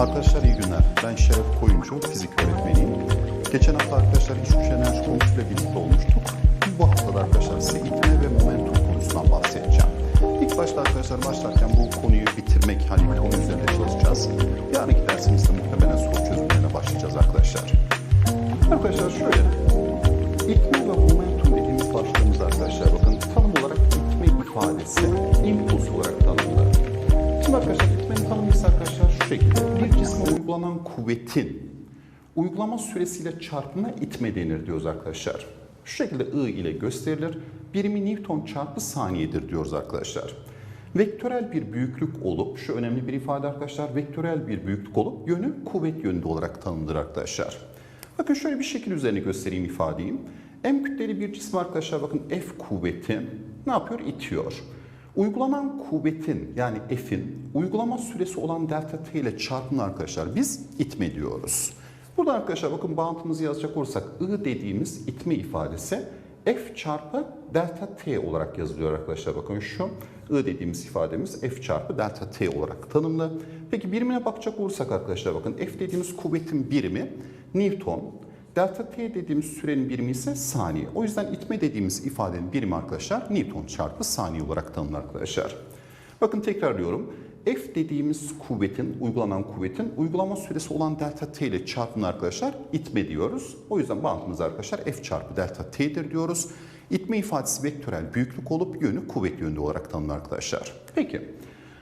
Arkadaşlar iyi günler. Ben Şeref Koyuncu, fizik öğretmeniyim. Geçen hafta arkadaşlar iç güç enerji konusuyla birlikte olmuştuk. Bu hafta da arkadaşlar size itme ve momentum konusundan bahsedeceğim. İlk başta arkadaşlar başlarken bu konuyu bitirmek, hani bir konu üzerinde çalışacağız. Yarınki dersimizde muhtemelen soru çözümlerine başlayacağız arkadaşlar. Arkadaşlar şöyle, itme ve momentum dediğimiz başlığımız arkadaşlar bakın tanım olarak itme ifadesi impuls olarak tanımlı. Şimdi arkadaşlar itmenin tanımı ise arkadaşlar şekilde. Bir cisme uygulanan kuvvetin uygulama süresiyle çarpımına itme denir diyoruz arkadaşlar. Şu şekilde I ile gösterilir. Birimi Newton çarpı saniyedir diyoruz arkadaşlar. Vektörel bir büyüklük olup, şu önemli bir ifade arkadaşlar, vektörel bir büyüklük olup yönü kuvvet yönünde olarak tanımlıdır arkadaşlar. Bakın şöyle bir şekil üzerine göstereyim ifadeyi. M kütleli bir cisim arkadaşlar bakın F kuvveti ne yapıyor? İtiyor. Uygulanan kuvvetin yani F'in uygulama süresi olan delta t ile çarpımını arkadaşlar biz itme diyoruz. Burada arkadaşlar bakın bağıntımızı yazacak olursak I dediğimiz itme ifadesi F çarpı delta t olarak yazılıyor arkadaşlar. Bakın şu I dediğimiz ifademiz F çarpı delta t olarak tanımlı. Peki birimine bakacak olursak arkadaşlar bakın F dediğimiz kuvvetin birimi Newton. Delta t dediğimiz sürenin birimi ise saniye. O yüzden itme dediğimiz ifadenin birimi arkadaşlar Newton çarpı saniye olarak tanımlı arkadaşlar. Bakın tekrarlıyorum. F dediğimiz kuvvetin, uygulanan kuvvetin uygulama süresi olan delta t ile çarpımını arkadaşlar itme diyoruz. O yüzden bağıntımız arkadaşlar F çarpı delta t'dir diyoruz. İtme ifadesi vektörel büyüklük olup yönü kuvvet yönünde olarak tanımlı arkadaşlar. Peki.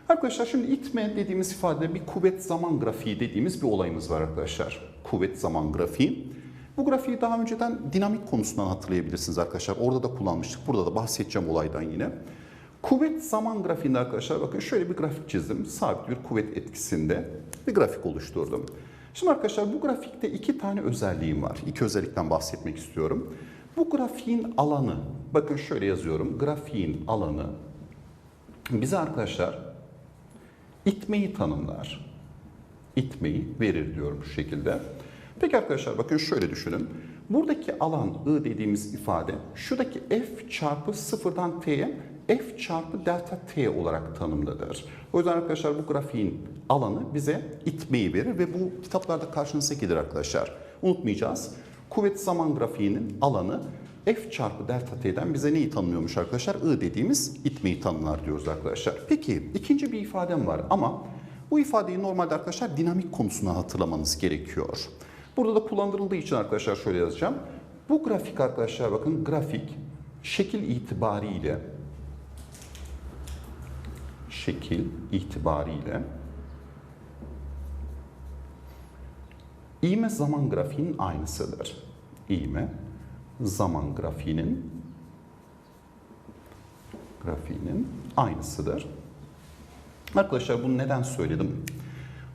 Arkadaşlar şimdi itme dediğimiz ifade bir kuvvet zaman grafiği dediğimiz bir olayımız var arkadaşlar. Kuvvet zaman grafiği. Bu grafiği daha önceden dinamik konusundan hatırlayabilirsiniz arkadaşlar. Orada da kullanmıştık. Burada da bahsedeceğim olaydan yine. Kuvvet zaman grafiğinde arkadaşlar bakın şöyle bir grafik çizdim. Sabit bir kuvvet etkisinde bir grafik oluşturdum. Şimdi arkadaşlar bu grafikte iki tane özelliğim var. İki özellikten bahsetmek istiyorum. Bu grafiğin alanı, bakın şöyle yazıyorum. Grafiğin alanı bize arkadaşlar itmeyi tanımlar. İtmeyi verir diyorum şu şekilde. Peki arkadaşlar bakın şöyle düşünün. Buradaki alan I dediğimiz ifade şuradaki F çarpı sıfırdan T'ye F çarpı delta T olarak tanımlıdır. O yüzden arkadaşlar bu grafiğin alanı bize itmeyi verir ve bu kitaplarda karşınıza gelir arkadaşlar. Unutmayacağız. Kuvvet zaman grafiğinin alanı F çarpı delta T'den bize neyi tanımlıyormuş arkadaşlar? I dediğimiz itmeyi tanımlar diyoruz arkadaşlar. Peki ikinci bir ifadem var ama bu ifadeyi normalde arkadaşlar dinamik konusuna hatırlamanız gerekiyor. Burada da kullandırıldığı için arkadaşlar şöyle yazacağım. Bu grafik arkadaşlar bakın grafik şekil itibariyle şekil itibariyle İğme zaman grafiğinin aynısıdır. İğme zaman grafiğinin grafiğinin aynısıdır. Arkadaşlar bunu neden söyledim?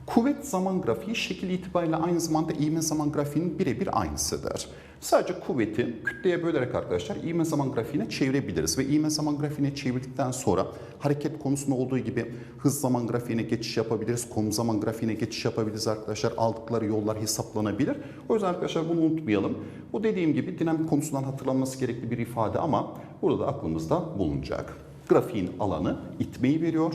Kuvvet zaman grafiği şekil itibariyle aynı zamanda ivme zaman grafiğinin birebir aynısıdır. Sadece kuvveti kütleye bölerek arkadaşlar ivme zaman grafiğine çevirebiliriz. Ve ivme zaman grafiğine çevirdikten sonra hareket konusunda olduğu gibi hız zaman grafiğine geçiş yapabiliriz. Konum zaman grafiğine geçiş yapabiliriz arkadaşlar. Aldıkları yollar hesaplanabilir. O yüzden arkadaşlar bunu unutmayalım. Bu dediğim gibi dinamik konusundan hatırlanması gerekli bir ifade ama burada da aklımızda bulunacak. Grafiğin alanı itmeyi veriyor.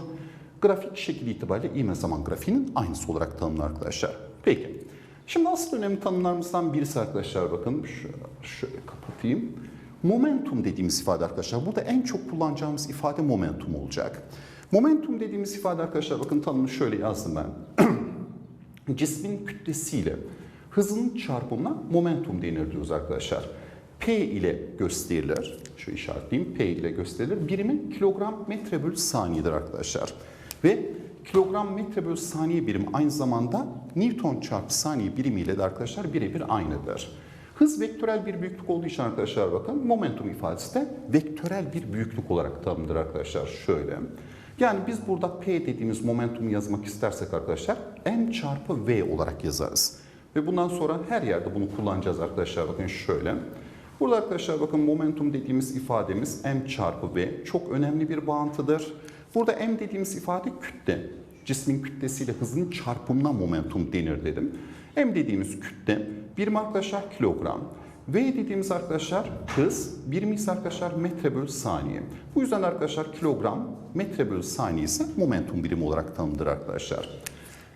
Grafik şekil itibariyle ivme zaman grafiğinin aynısı olarak tanımlı arkadaşlar. Peki. Şimdi asıl önemli tanımlarımızdan birisi arkadaşlar bakın şöyle, şöyle kapatayım. Momentum dediğimiz ifade arkadaşlar. Burada en çok kullanacağımız ifade momentum olacak. Momentum dediğimiz ifade arkadaşlar bakın tanımını şöyle yazdım ben. Cismin kütlesiyle hızının çarpımına momentum denir diyoruz arkadaşlar. P ile gösterilir. Şu işaretleyeyim. P ile gösterilir. Birimi kilogram metre bölü saniyedir arkadaşlar. Ve kilogram metre bölü saniye birim aynı zamanda Newton çarpı saniye birimiyle de arkadaşlar birebir aynıdır. Hız vektörel bir büyüklük olduğu için arkadaşlar bakın momentum ifadesi de vektörel bir büyüklük olarak tanımdır arkadaşlar. Şöyle. Yani biz burada P dediğimiz momentumu yazmak istersek arkadaşlar M çarpı V olarak yazarız. Ve bundan sonra her yerde bunu kullanacağız arkadaşlar. Bakın şöyle. Burada arkadaşlar bakın momentum dediğimiz ifademiz M çarpı V çok önemli bir bağıntıdır. Burada M dediğimiz ifade kütle. Cismin kütlesiyle hızın çarpımına momentum denir dedim. M dediğimiz kütle birim arkadaşlar kilogram. V dediğimiz arkadaşlar hız, birimi ise arkadaşlar metre bölü saniye. Bu yüzden arkadaşlar kilogram, metre bölü saniye ise momentum birimi olarak tanımlıdır arkadaşlar.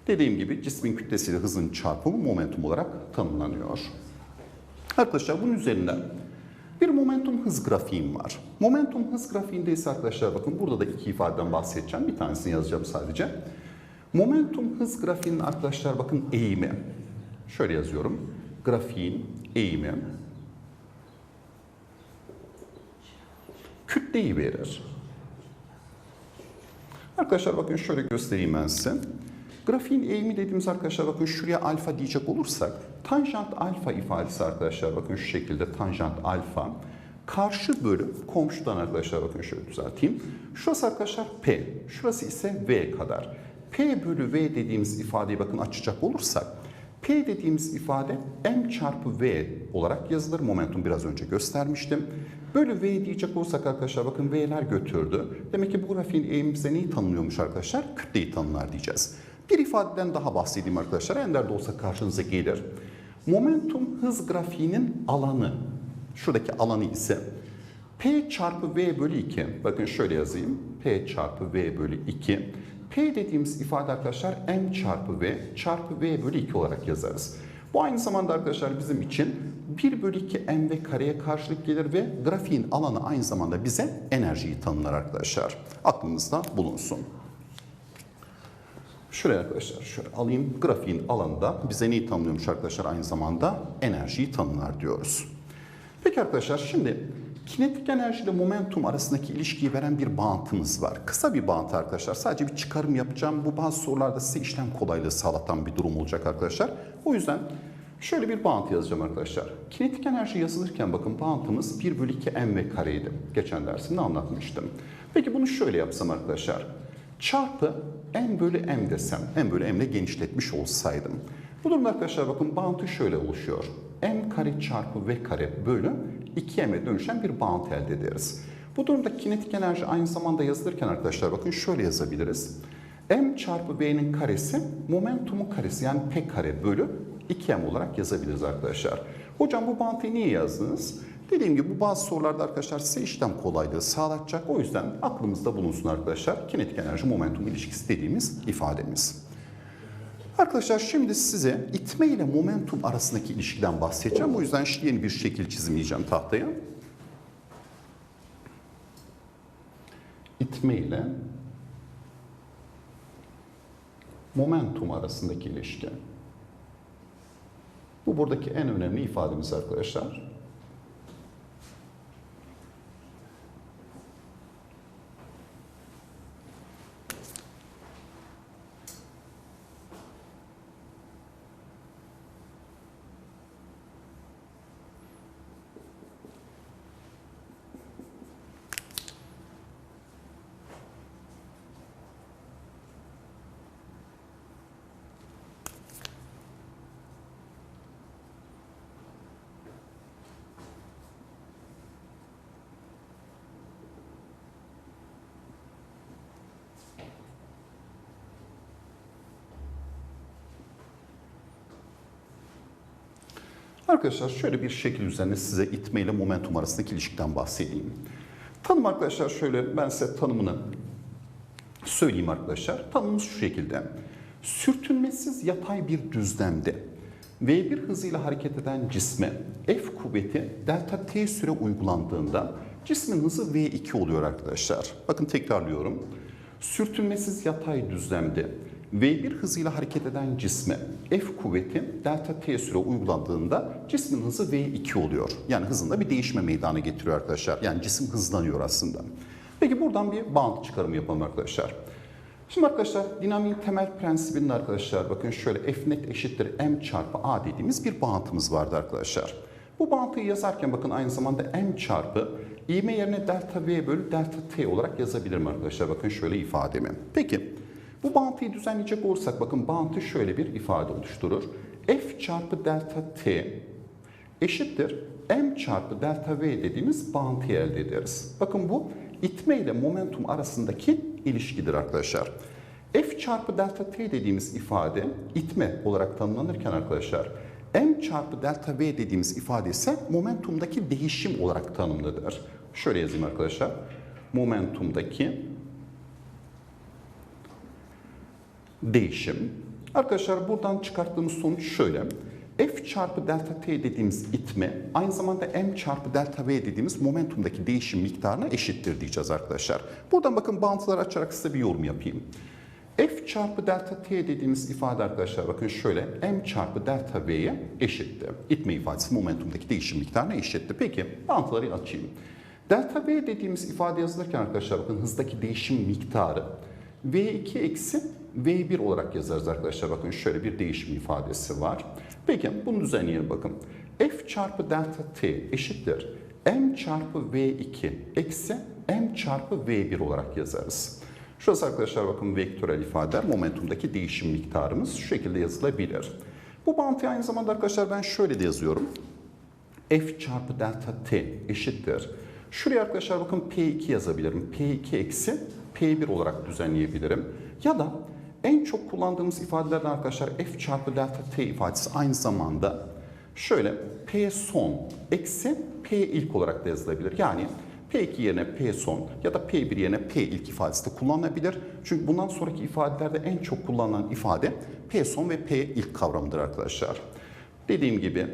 Dediğim gibi cismin kütlesiyle hızın çarpımı momentum olarak tanımlanıyor. Arkadaşlar bunun üzerinden bir momentum hız grafiğim var. Momentum hız grafiğinde ise arkadaşlar bakın burada da iki ifadeden bahsedeceğim. Bir tanesini yazacağım sadece. Momentum hız grafiğinin arkadaşlar bakın eğimi. Şöyle yazıyorum. Grafiğin eğimi kütleyi verir. Arkadaşlar bakın şöyle göstereyim ben size. Grafiğin eğimi dediğimiz arkadaşlar bakın şuraya alfa diyecek olursak tanjant alfa ifadesi arkadaşlar bakın şu şekilde tanjant alfa karşı bölü komşudan arkadaşlar bakın şöyle düzelteyim. Şurası arkadaşlar P, şurası ise V kadar. P bölü V dediğimiz ifadeyi bakın açacak olursak P dediğimiz ifade M çarpı V olarak yazılır. Momentum biraz önce göstermiştim. Bölü V diyecek olsak arkadaşlar bakın V'ler götürdü. Demek ki bu grafiğin eğimi bize neyi tanımlıyormuş arkadaşlar? Kütleyi tanımlar diyeceğiz. Bir ifadeden daha bahsedeyim arkadaşlar. Ender de olsa karşınıza gelir. Momentum hız grafiğinin alanı, şuradaki alanı ise P çarpı V bölü 2. Bakın şöyle yazayım. P çarpı V bölü 2. P dediğimiz ifade arkadaşlar M çarpı V çarpı V bölü 2 olarak yazarız. Bu aynı zamanda arkadaşlar bizim için 1 bölü 2 M ve kareye karşılık gelir ve grafiğin alanı aynı zamanda bize enerjiyi tanımlar arkadaşlar. Aklınızda bulunsun. Şuraya arkadaşlar şöyle alayım. Grafiğin alanında bize neyi tanımlıyormuş arkadaşlar? Aynı zamanda enerjiyi tanımlar diyoruz. Peki arkadaşlar şimdi kinetik enerji ile momentum arasındaki ilişkiyi veren bir bağıntımız var. Kısa bir bağıntı arkadaşlar. Sadece bir çıkarım yapacağım. Bu bazı sorularda size işlem kolaylığı sağlatan bir durum olacak arkadaşlar. O yüzden şöyle bir bağıntı yazacağım arkadaşlar. Kinetik enerji yazılırken bakın bağıntımız 1 bölü 2 m ve kareydi. Geçen dersimde anlatmıştım. Peki bunu şöyle yapsam arkadaşlar. Çarpı m bölü m desem, m bölü m ile genişletmiş olsaydım. Bu durumda arkadaşlar bakın bağıntı şöyle oluşuyor. m kare çarpı v kare bölü 2m'e dönüşen bir bağıntı elde ederiz. Bu durumda kinetik enerji aynı zamanda yazılırken arkadaşlar bakın şöyle yazabiliriz. m çarpı v'nin karesi momentumun karesi yani p kare bölü 2m olarak yazabiliriz arkadaşlar. Hocam bu bağıntıyı niye yazdınız? Dediğim gibi bu bazı sorularda arkadaşlar size işlem kolaylığı sağlatacak. O yüzden aklımızda bulunsun arkadaşlar. Kinetik enerji momentum ilişkisi dediğimiz ifademiz. Arkadaşlar şimdi size itme ile momentum arasındaki ilişkiden bahsedeceğim. O yüzden şimdi yeni bir şekil çizimleyeceğim tahtaya. İtme ile momentum arasındaki ilişki. Bu buradaki en önemli ifademiz arkadaşlar. Arkadaşlar şöyle bir şekil üzerine size itme ile momentum arasındaki ilişkiden bahsedeyim. Tanım arkadaşlar şöyle ben size tanımını söyleyeyim arkadaşlar. Tanımımız şu şekilde. Sürtünmesiz yatay bir düzlemde V1 hızıyla hareket eden cisme F kuvveti delta T süre uygulandığında cismin hızı V2 oluyor arkadaşlar. Bakın tekrarlıyorum. Sürtünmesiz yatay düzlemde V1 hızıyla hareket eden cisme F kuvveti delta T süre uygulandığında cismin hızı V2 oluyor. Yani hızında bir değişme meydana getiriyor arkadaşlar. Yani cisim hızlanıyor aslında. Peki buradan bir bağıntı çıkarımı yapalım arkadaşlar. Şimdi arkadaşlar dinamiğin temel prensibinin arkadaşlar bakın şöyle F net eşittir M çarpı A dediğimiz bir bağıntımız vardı arkadaşlar. Bu bağıntıyı yazarken bakın aynı zamanda M çarpı ivme yerine delta V bölü delta T olarak yazabilirim arkadaşlar. Bakın şöyle ifademi. Peki bu bağıntıyı düzenleyecek olursak bakın bağıntı şöyle bir ifade oluşturur. F çarpı delta T eşittir M çarpı delta V dediğimiz bağıntıyı elde ederiz. Bakın bu itme ile momentum arasındaki ilişkidir arkadaşlar. F çarpı delta T dediğimiz ifade itme olarak tanımlanırken arkadaşlar M çarpı delta V dediğimiz ifade ise momentumdaki değişim olarak tanımlıdır. Şöyle yazayım arkadaşlar. Momentumdaki değişim. Arkadaşlar buradan çıkarttığımız sonuç şöyle. F çarpı delta t dediğimiz itme aynı zamanda m çarpı delta v dediğimiz momentumdaki değişim miktarına eşittir diyeceğiz arkadaşlar. Buradan bakın bağıntıları açarak size bir yorum yapayım. F çarpı delta t dediğimiz ifade arkadaşlar bakın şöyle m çarpı delta v'ye eşitti. İtme ifadesi momentumdaki değişim miktarına eşitti. Peki bağıntıları açayım. Delta v dediğimiz ifade yazılırken arkadaşlar bakın hızdaki değişim miktarı v2 eksi v1 olarak yazarız arkadaşlar. Bakın şöyle bir değişim ifadesi var. Peki bunu düzenleyelim bakın. f çarpı delta t eşittir. m çarpı v2 eksi m çarpı v1 olarak yazarız. Şurası arkadaşlar bakın vektörel ifadeler momentumdaki değişim miktarımız şu şekilde yazılabilir. Bu bağıntıyı aynı zamanda arkadaşlar ben şöyle de yazıyorum. f çarpı delta t eşittir. Şuraya arkadaşlar bakın P2 yazabilirim. P2 eksi P1 olarak düzenleyebilirim. Ya da en çok kullandığımız ifadelerden arkadaşlar F çarpı delta T ifadesi aynı zamanda şöyle P son eksi P ilk olarak da yazılabilir. Yani P2 yerine P son ya da P1 yerine P ilk ifadesi de kullanılabilir. Çünkü bundan sonraki ifadelerde en çok kullanılan ifade P son ve P ilk kavramıdır arkadaşlar. Dediğim gibi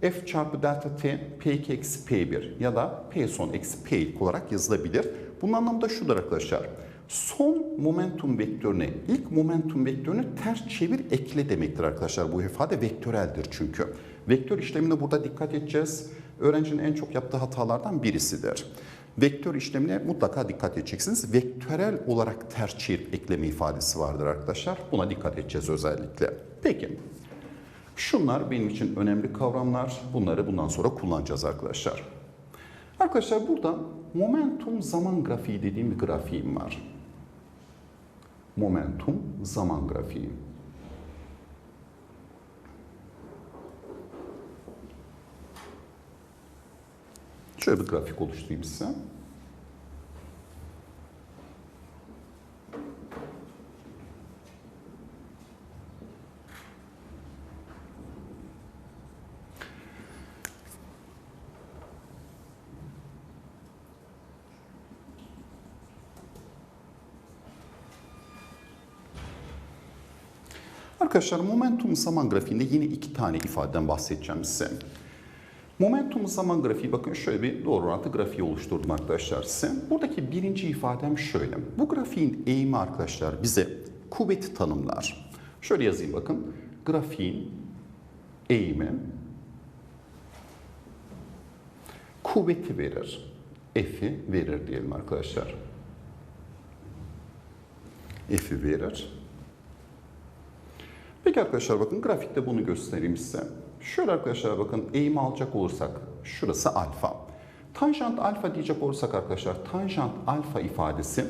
f çarpı delta t p2 eksi p1 ya da p son eksi p ilk olarak yazılabilir. Bunun anlamı da şudur arkadaşlar. Son momentum vektörüne ilk momentum vektörünü ters çevir ekle demektir arkadaşlar. Bu ifade vektöreldir çünkü. Vektör işlemine burada dikkat edeceğiz. Öğrencinin en çok yaptığı hatalardan birisidir. Vektör işlemine mutlaka dikkat edeceksiniz. Vektörel olarak ters çevir ekleme ifadesi vardır arkadaşlar. Buna dikkat edeceğiz özellikle. Peki. Şunlar benim için önemli kavramlar. Bunları bundan sonra kullanacağız arkadaşlar. Arkadaşlar burada momentum zaman grafiği dediğim bir grafiğim var. Momentum zaman grafiği. Şöyle bir grafik oluşturayım size. Arkadaşlar momentum zaman grafiğinde yine iki tane ifadeden bahsedeceğim size. Momentum zaman grafiği bakın şöyle bir doğru orantı grafiği oluşturdum arkadaşlar size. Buradaki birinci ifadem şöyle. Bu grafiğin eğimi arkadaşlar bize kuvveti tanımlar. Şöyle yazayım bakın. Grafiğin eğimi kuvveti verir. F'i verir diyelim arkadaşlar. F'i verir. Peki arkadaşlar bakın grafikte bunu göstereyim size. Şöyle arkadaşlar bakın eğimi alacak olursak şurası alfa. Tanjant alfa diyecek olursak arkadaşlar tanjant alfa ifadesi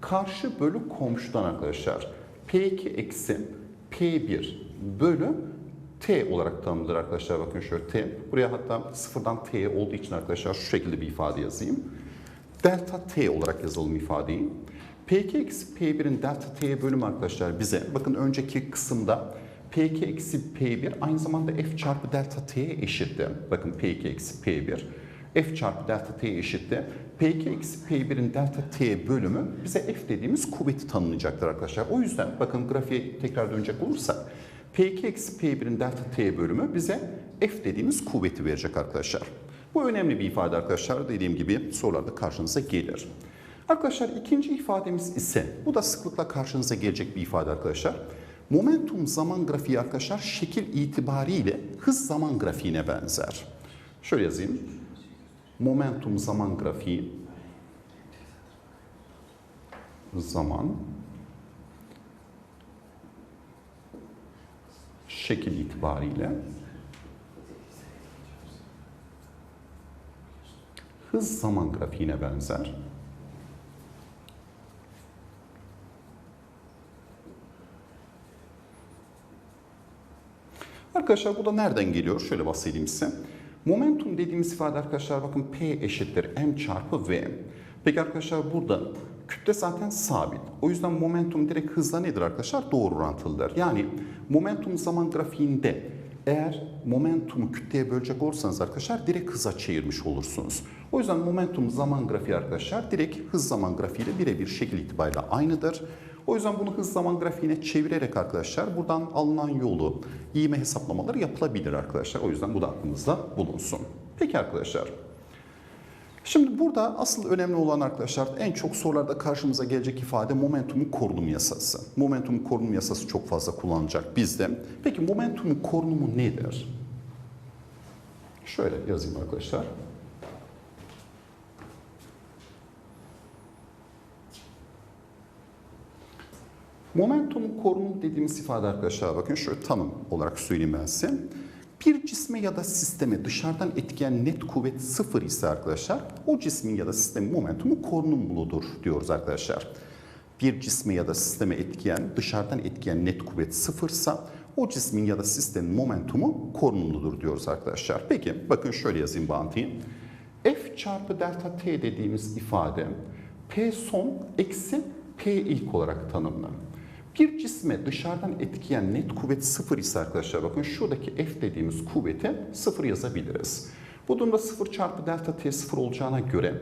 karşı bölü komşudan arkadaşlar. P2 eksi P1 bölü T olarak tanımlıdır arkadaşlar. Bakın şöyle T. Buraya hatta sıfırdan T olduğu için arkadaşlar şu şekilde bir ifade yazayım. Delta T olarak yazalım ifadeyi. P2 eksi P1'in delta T'ye bölümü arkadaşlar bize bakın önceki kısımda P2 eksi P1 aynı zamanda F çarpı delta T'ye eşitti. Bakın P2 eksi P1 F çarpı delta T'ye eşitti. P2 eksi P1'in delta T bölümü bize F dediğimiz kuvveti tanımlayacaktır arkadaşlar. O yüzden bakın grafiğe tekrar dönecek olursak P2 eksi P1'in delta T bölümü bize F dediğimiz kuvveti verecek arkadaşlar. Bu önemli bir ifade arkadaşlar. Dediğim gibi sorularda karşınıza gelir. Arkadaşlar ikinci ifademiz ise bu da sıklıkla karşınıza gelecek bir ifade arkadaşlar. Momentum zaman grafiği arkadaşlar şekil itibariyle hız zaman grafiğine benzer. Şöyle yazayım. Momentum zaman grafiği zaman şekil itibariyle hız zaman grafiğine benzer. Arkadaşlar bu da nereden geliyor? Şöyle bahsedeyim size. Momentum dediğimiz ifade arkadaşlar bakın P eşittir M çarpı V. Peki arkadaşlar burada kütle zaten sabit. O yüzden momentum direkt hızla nedir arkadaşlar? Doğru orantılıdır. Yani momentum zaman grafiğinde eğer momentumu kütleye bölecek olursanız arkadaşlar direkt hıza çevirmiş olursunuz. O yüzden momentum zaman grafiği arkadaşlar direkt hız zaman grafiğiyle birebir şekil itibariyle aynıdır. O yüzden bunu hız zaman grafiğine çevirerek arkadaşlar buradan alınan yolu, ivme hesaplamaları yapılabilir arkadaşlar. O yüzden bu da aklımızda bulunsun. Peki arkadaşlar. Şimdi burada asıl önemli olan arkadaşlar en çok sorularda karşımıza gelecek ifade momentumun korunum yasası. Momentumun korunum yasası çok fazla kullanılacak bizde. Peki momentumun korunumu nedir? Şöyle yazayım arkadaşlar. Momentumun korunumu dediğimiz ifade arkadaşlar bakın şöyle tanım olarak söyleyeyim ben size. Bir cisme ya da sisteme dışarıdan etkileyen net kuvvet sıfır ise arkadaşlar o cismin ya da sistemin momentumu korunumludur diyoruz arkadaşlar. Bir cisme ya da sisteme etkileyen dışarıdan etkileyen net kuvvet sıfırsa o cismin ya da sistemin momentumu korunumludur diyoruz arkadaşlar. Peki bakın şöyle yazayım bağıntıyı. F çarpı delta t dediğimiz ifade P son eksi P ilk olarak tanımlı. Bir cisme dışarıdan etkileyen net kuvvet sıfır ise arkadaşlar bakın şuradaki F dediğimiz kuvvete sıfır yazabiliriz. Bu durumda sıfır çarpı delta T sıfır olacağına göre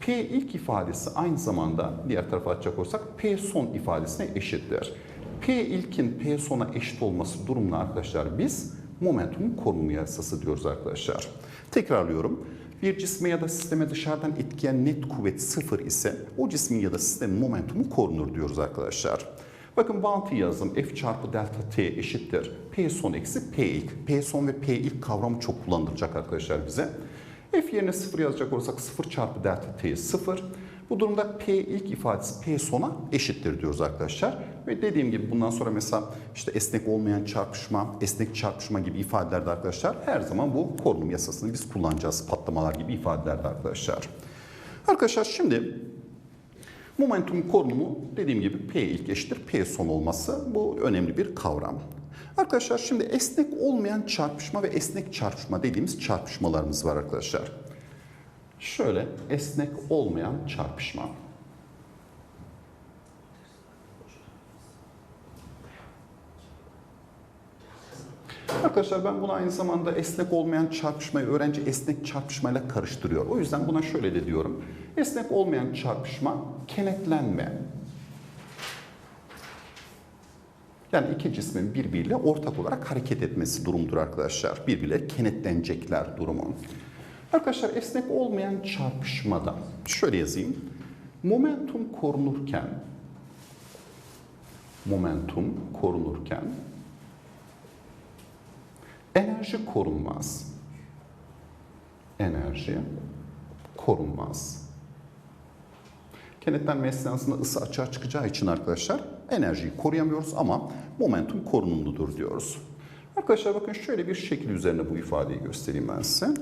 P ilk ifadesi aynı zamanda diğer tarafa açacak olursak P son ifadesine eşittir. P ilkin P sona eşit olması durumunda arkadaşlar biz momentumun korunumu yasası diyoruz arkadaşlar. Tekrarlıyorum. Bir cisme ya da sisteme dışarıdan etkileyen net kuvvet sıfır ise o cismin ya da sistemin momentumu korunur diyoruz arkadaşlar. Bakın bağıntı yazdım. F çarpı delta t eşittir. P son eksi P ilk. P son ve P ilk kavramı çok kullanılacak arkadaşlar bize. F yerine 0 yazacak olursak 0 çarpı delta t 0. Bu durumda P ilk ifadesi P sona eşittir diyoruz arkadaşlar. Ve dediğim gibi bundan sonra mesela işte esnek olmayan çarpışma, esnek çarpışma gibi ifadelerde arkadaşlar her zaman bu korunum yasasını biz kullanacağız. Patlamalar gibi ifadelerde arkadaşlar. Arkadaşlar şimdi Momentum korunumu dediğim gibi P ilk eşittir P son olması bu önemli bir kavram. Arkadaşlar şimdi esnek olmayan çarpışma ve esnek çarpışma dediğimiz çarpışmalarımız var arkadaşlar. Şöyle esnek olmayan çarpışma. Arkadaşlar ben bunu aynı zamanda esnek olmayan çarpışmayı öğrenci esnek çarpışmayla karıştırıyor. O yüzden buna şöyle de diyorum. Esnek olmayan çarpışma kenetlenme. Yani iki cismin birbiriyle ortak olarak hareket etmesi durumdur arkadaşlar. Birbirleri kenetlenecekler durumu. Arkadaşlar esnek olmayan çarpışmada şöyle yazayım. Momentum korunurken momentum korunurken Enerji korunmaz. Enerji korunmaz. Kenetlenme esnasında ısı açığa çıkacağı için arkadaşlar enerjiyi koruyamıyoruz ama momentum korunumludur diyoruz. Arkadaşlar bakın şöyle bir şekil üzerine bu ifadeyi göstereyim ben size.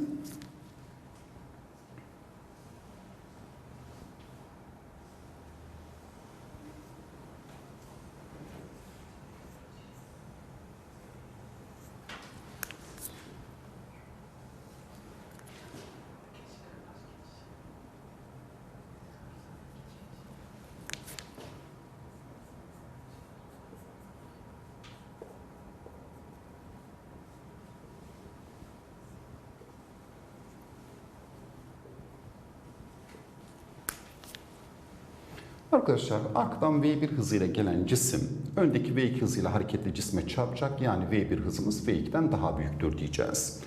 Arkadaşlar arkadan V1 hızıyla gelen cisim öndeki V2 hızıyla hareketli cisme çarpacak. Yani V1 hızımız V2'den daha büyüktür diyeceğiz.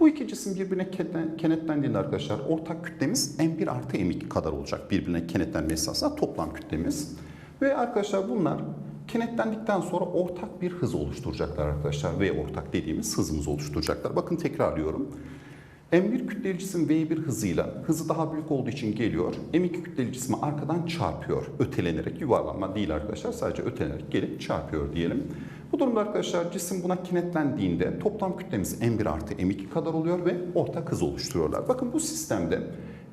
Bu iki cisim birbirine kenetlendiğinde arkadaşlar ortak kütlemiz M1 artı M2 kadar olacak. Birbirine kenetlenme esasında toplam kütlemiz. Ve arkadaşlar bunlar kenetlendikten sonra ortak bir hız oluşturacaklar arkadaşlar. V ortak dediğimiz hızımızı oluşturacaklar. Bakın tekrarlıyorum. M1 kütleli cisim V1 hızıyla hızı daha büyük olduğu için geliyor. M2 kütleli cismi arkadan çarpıyor. Ötelenerek yuvarlanma değil arkadaşlar. Sadece ötelenerek gelip çarpıyor diyelim. Bu durumda arkadaşlar cisim buna kenetlendiğinde toplam kütlemiz M1 artı M2 kadar oluyor ve ortak hız oluşturuyorlar. Bakın bu sistemde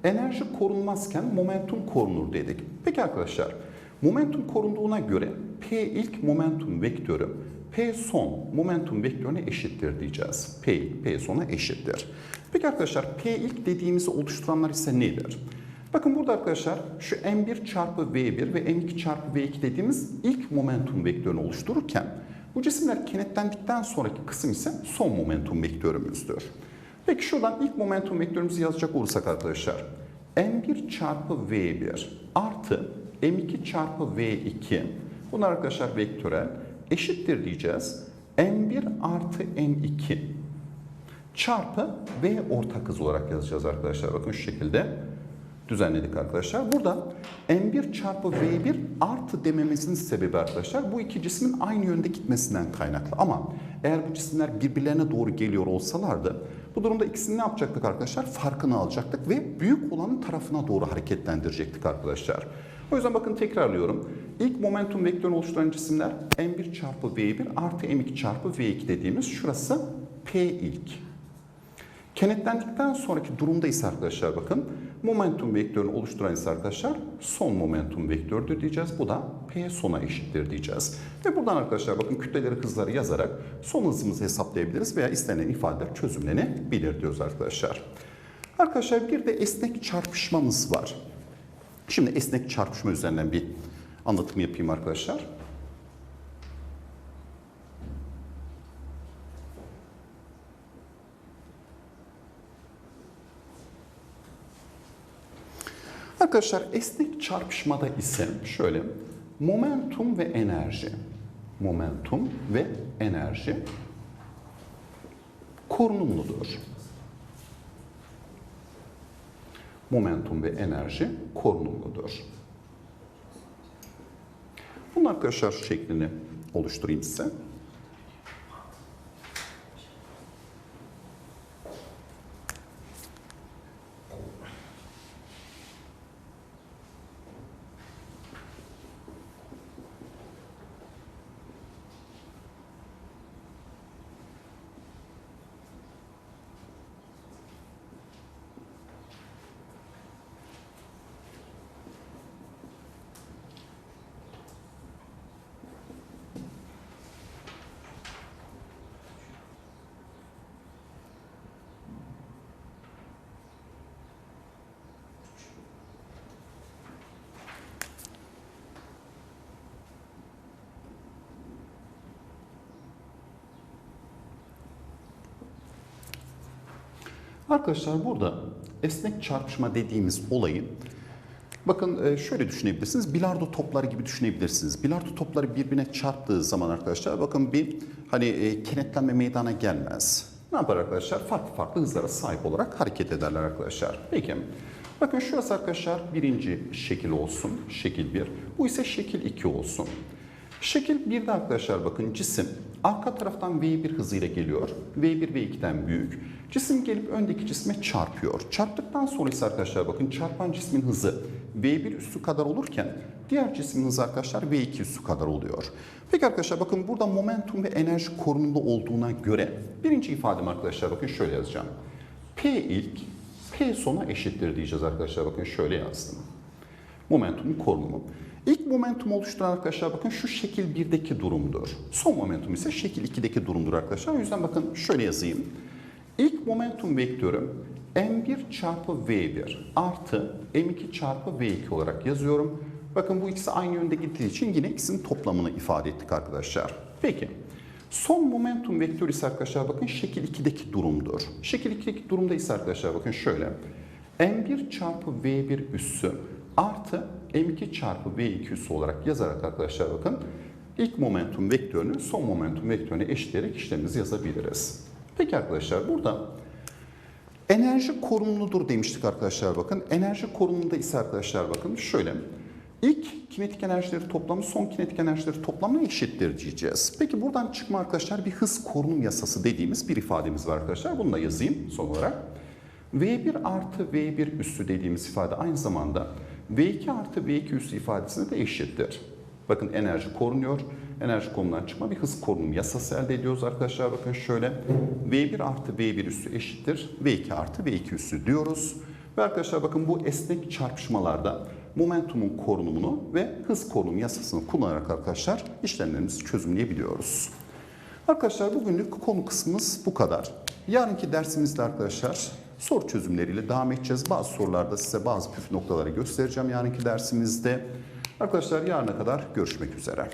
enerji korunmazken momentum korunur dedik. Peki arkadaşlar momentum korunduğuna göre P ilk momentum vektörü P son momentum vektörüne eşittir diyeceğiz. P P sona eşittir. Peki arkadaşlar P ilk dediğimizi oluşturanlar ise nedir? Bakın burada arkadaşlar şu M1 çarpı V1 ve M2 çarpı V2 dediğimiz ilk momentum vektörünü oluştururken bu cisimler kenetlendikten sonraki kısım ise son momentum vektörümüzdür. Peki şuradan ilk momentum vektörümüzü yazacak olursak arkadaşlar M1 çarpı V1 artı M2 çarpı V2 o Bunlar arkadaşlar vektörel. Eşittir diyeceğiz. M1 artı M2 çarpı V ortak hız olarak yazacağız arkadaşlar. Bakın şu şekilde düzenledik arkadaşlar. Burada M1 çarpı V1 artı dememizin sebebi arkadaşlar bu iki cismin aynı yönde gitmesinden kaynaklı. Ama eğer bu cisimler birbirlerine doğru geliyor olsalardı bu durumda ikisini ne yapacaktık arkadaşlar? Farkını alacaktık ve büyük olanın tarafına doğru hareketlendirecektik arkadaşlar. O yüzden bakın tekrarlıyorum. İlk momentum vektörünü oluşturan cisimler M1 çarpı V1 artı M2 çarpı V2 dediğimiz şurası P ilk. Kenetlendikten sonraki durumda ise arkadaşlar bakın momentum vektörünü oluşturan ise arkadaşlar son momentum vektörüdür diyeceğiz. Bu da P sona eşittir diyeceğiz. Ve buradan arkadaşlar bakın kütleleri hızları yazarak son hızımızı hesaplayabiliriz veya istenen ifadeler çözümlenebilir diyoruz arkadaşlar. Arkadaşlar bir de esnek çarpışmamız var. Şimdi esnek çarpışma üzerinden bir anlatım yapayım arkadaşlar. Arkadaşlar esnek çarpışmada ise şöyle momentum ve enerji momentum ve enerji korunumludur. Momentum ve enerji korunumludur. Bunun arkadaşlar şeklini oluşturayım size. Arkadaşlar burada esnek çarpışma dediğimiz olayı bakın e, şöyle düşünebilirsiniz. Bilardo topları gibi düşünebilirsiniz. Bilardo topları birbirine çarptığı zaman arkadaşlar bakın bir hani e, kenetlenme meydana gelmez. Ne yapar arkadaşlar? Farklı farklı hızlara sahip olarak hareket ederler arkadaşlar. Peki. Bakın şurası arkadaşlar birinci şekil olsun. Şekil 1. Bu ise şekil 2 olsun. Şekil 1'de arkadaşlar bakın cisim arka taraftan V1 hızıyla geliyor. V1 V2'den büyük. Cisim gelip öndeki cisme çarpıyor. Çarptıktan sonra ise arkadaşlar bakın çarpan cismin hızı V1 üssü kadar olurken diğer cismin hızı arkadaşlar V2 üssü kadar oluyor. Peki arkadaşlar bakın burada momentum ve enerji korunumlu olduğuna göre birinci ifadem arkadaşlar bakın şöyle yazacağım. P ilk P sona eşittir diyeceğiz arkadaşlar bakın şöyle yazdım. Momentumun korunumu. İlk momentum oluşturan arkadaşlar bakın şu şekil 1'deki durumdur. Son momentum ise şekil 2'deki durumdur arkadaşlar. O yüzden bakın şöyle yazayım. İlk momentum vektörü m1 çarpı v1 artı m2 çarpı v2 olarak yazıyorum. Bakın bu ikisi aynı yönde gittiği için yine ikisinin toplamını ifade ettik arkadaşlar. Peki. Son momentum vektörü ise arkadaşlar bakın şekil 2'deki durumdur. Şekil 2'deki durumda ise arkadaşlar bakın şöyle. m1 çarpı v1 üssü artı m2 çarpı v2 üssü olarak yazarak arkadaşlar bakın ilk momentum vektörünü son momentum vektörüne eşitleyerek işlemimizi yazabiliriz. Peki arkadaşlar burada enerji korunumludur demiştik arkadaşlar bakın. Enerji korunumunda ise arkadaşlar bakın şöyle. İlk kinetik enerjileri toplamı son kinetik enerjileri toplamına eşittir diyeceğiz. Peki buradan çıkma arkadaşlar bir hız korunum yasası dediğimiz bir ifademiz var arkadaşlar. Bunu da yazayım son olarak. V1 artı V1 üssü dediğimiz ifade aynı zamanda V2 artı V2 üssü ifadesine de eşittir. Bakın enerji korunuyor. Enerji konumundan çıkma bir hız korunum yasası elde ediyoruz arkadaşlar. Bakın şöyle V1 artı V1 üssü eşittir. V2 artı V2 üssü diyoruz. Ve arkadaşlar bakın bu esnek çarpışmalarda momentumun korunumunu ve hız korunum yasasını kullanarak arkadaşlar işlemlerimizi çözümleyebiliyoruz. Arkadaşlar bugünlük konu kısmımız bu kadar. Yarınki dersimizde arkadaşlar soru çözümleriyle devam edeceğiz. Bazı sorularda size bazı püf noktaları göstereceğim yarınki dersimizde. Arkadaşlar yarına kadar görüşmek üzere.